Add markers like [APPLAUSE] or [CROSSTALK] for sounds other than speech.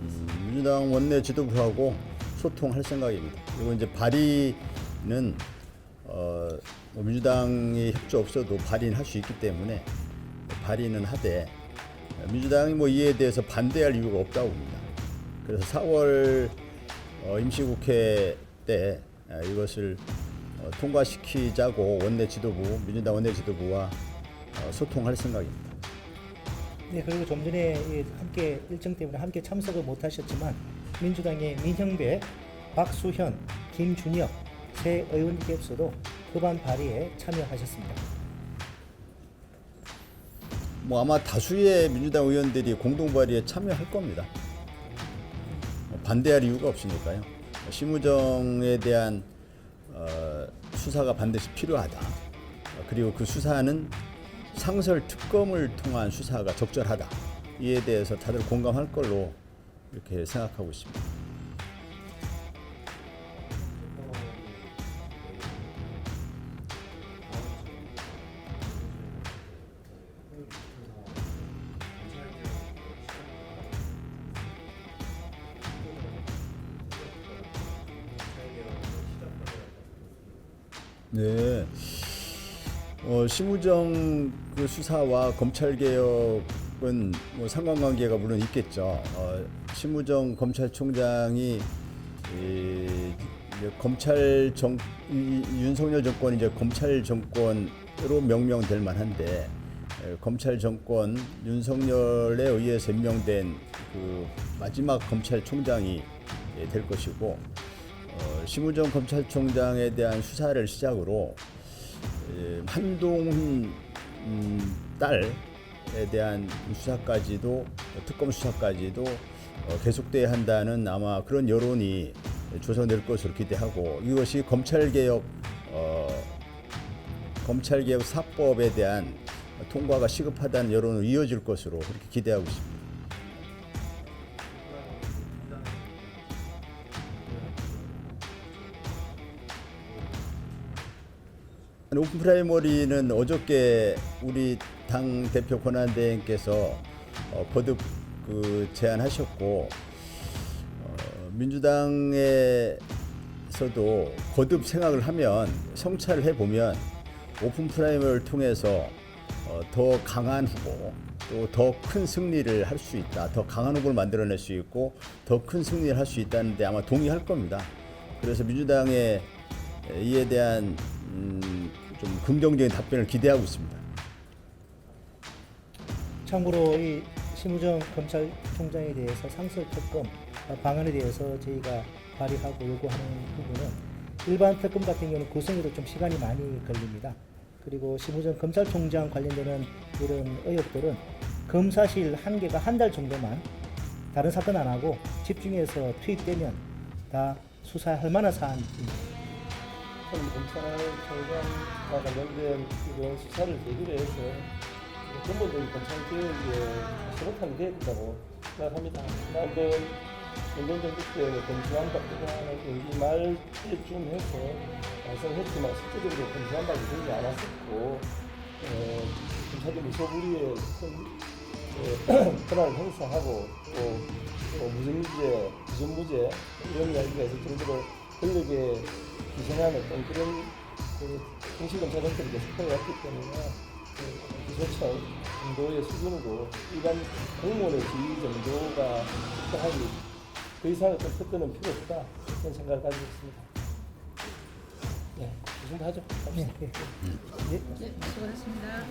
음, 민주당 원내 지도부하고 소통할 생각입니다. 그리고 이제 발의는 어, 뭐 민주당이 협조 없어도 발의는 할 수 있기 때문에 발의는 하되 민주당이 뭐 이에 대해서 반대할 이유가 없다고 봅니다. 그래서 4월 어, 임시국회 때 어, 이것을 어, 통과시키자고 원내 지도부 민주당 원내 지도부와 어, 소통할 생각입니다. 네, 그리고 좀 전에 이 함께 일정 때문에 함께 참석을 못 하셨지만 민주당의 민형배, 박수현, 김준혁 세 의원님께서도 법안 발의에 참여하셨습니다. 뭐 아마 다수의 민주당 의원들이 공동 발의에 참여할 겁니다. 뭐 반대할 이유가 없으니까요. 심우정에 대한 어, 수사가 반드시 필요하다. 어, 그리고 그 수사는 상설 특검을 통한 수사가 적절하다. 이에 대해서 다들 공감할 걸로 이렇게 생각하고 있습니다. 네. 어, 심우정 그 수사와 검찰 개혁은 뭐 상관관계가 물론 있겠죠. 어, 심우정 검찰총장이 이, 검찰 정 이, 이 윤석열 정권이 이제 검찰 정권으로 명명될 만한데 에, 검찰 정권 윤석열에 의해서 임명된 그 마지막 검찰총장이 예, 될 것이고 어, 심우정 검찰총장에 대한 수사를 시작으로 예, 한동훈 음, 딸에 대한 수사까지도 특검 수사까지도 어, 계속돼야 한다는 아마 그런 여론이 조성될 것으로 기대하고 이것이 검찰 개혁 어, 검찰 개혁 사법에 대한 통과가 시급하다는 여론으로 이어질 것으로 그렇게 기대하고 있습니다. 오픈 프라이머리는 어저께 우리 당 대표 권한대행께서 어, 거듭 그 제안하셨고 어, 민주당에서도 거듭 생각을 하면 성찰을 해보면 오픈 프라이머를 통해서 어, 더 강한 후보 또 더 큰 승리를 할 수 있다. 더 강한 후보를 만들어낼 수 있고 더 큰 승리를 할 수 있다는데 아마 동의할 겁니다. 그래서 민주당의 이에 대한 음, 좀 긍정적인 답변을 기대하고 있습니다. 참고로 이 심우정 검찰총장에 대해서 상설 특검 방안에 대해서 저희가 발의하고 요구하는 부분은 일반 특검 같은 경우는 구성에도 좀 시간이 많이 걸립니다. 그리고 심우정 검찰총장 관련되는 이런 의혹들은 검사실 한계가 한 달 정도만 다른 사건 안 하고 집중해서 투입되면 다 수사할 만한 사안입니다. 현 검찰총장과 관련된 이런 수사를 계기로 해서 근본적인 검찰 개혁에 시급하게 되야 된다고 생각합니다. 지난번 문전 정부 때 검수한 바꾸자는 임기 말 때쯤 해서 완성했지만 실제적으로 검수한 바가 되지 않았었고 어, 검찰이 미소부리에 큰 어, [CLEARS THROAT] 권한을 행사하고 또, 또 무전무죄, 부전무죄 이런 이야기가 있을 정도로 권력에 기생하는 어떤 그런 그 정치검찰 형태를 계속 해 왔기 때문에 그 기소청 정도의 수준으로 일반 공무원의 지위 정도가 적당하기 그 이상의 좀 특권은 필요 없다 그런 생각을 가지고 있습니다. 네, 이 정도 하죠. 네, 갑시다. 네. 네. 네, 수고하셨습니다.